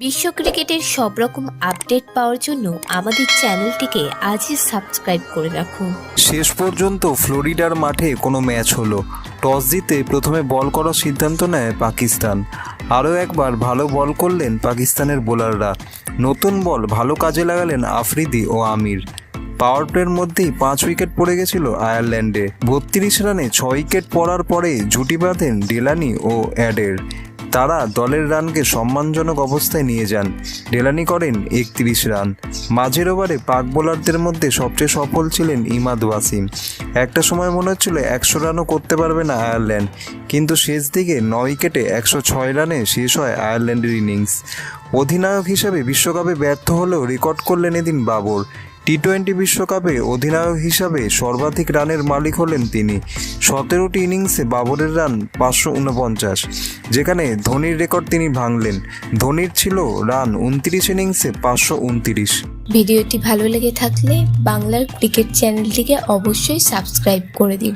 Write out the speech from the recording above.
বিশ্ব ক্রিকেটের সব রকম আপডেট পাওয়ার জন্য আমাদের চ্যানেলটিকে আজই সাবস্ক্রাইব করে রাখুন শেষ পর্যন্ত ফ্লোরিডার মাঠে কোনো ম্যাচ হলো। টস জিতে প্রথমে বল করার সিদ্ধান্ত নেয় পাকিস্তান। আরও একবার ভালো বল করলেন পাকিস্তানের বোলাররা। নতুন বল ভালো কাজে লাগালেন আফ্রিদি ও আমির। পাওয়ার প্লের মধ্যেই পাঁচ উইকেট পড়ে গেছিল আয়ারল্যান্ডে। বত্রিশ রানে ছয় উইকেট পড়ার পরে জুটি বাঁধেন ডেলানি ও অ্যাডের। তারা দলের রানকে সম্মানজনক অবস্থায় নিয়ে যান। ডেলানি করেন একত্রিশ রান। মাঝের ওভারে পাক বোলারদের মধ্যে সবচেয়ে সফল ছিলেন ইমাদ ওয়াসিম। একটা সময় মনে হচ্ছিল একশো রানও করতে পারবে না আয়ারল্যান্ড। কিন্তু শেষ দিকে নয় উইকেটে একশো ছয় রানে শেষ হয় আয়ারল্যান্ডের ইনিংস। অধিনায়ক হিসেবে বিশ্বকাপে ব্যর্থ হলেও রেকর্ড করলেন এদিন বাবর। টি টোয়েন্টি বিশ্বকাপে অধিনায়ক হিসাবে সর্বাধিক রানের মালিক হলেন তিনি। সতেরোটি ইনিংসে বাবরের রান পাঁচশো উনপঞ্চাশ, যেখানে ধোনির রেকর্ড তিনি ভাঙলেন। ধোনির ছিল রান উনত্রিশ ইনিংসে পাঁচশো উনত্রিশ। ভিডিওটি ভালো লেগে থাকলে বাংলার ক্রিকেট চ্যানেলটিকে অবশ্যই সাবস্ক্রাইব করে দিন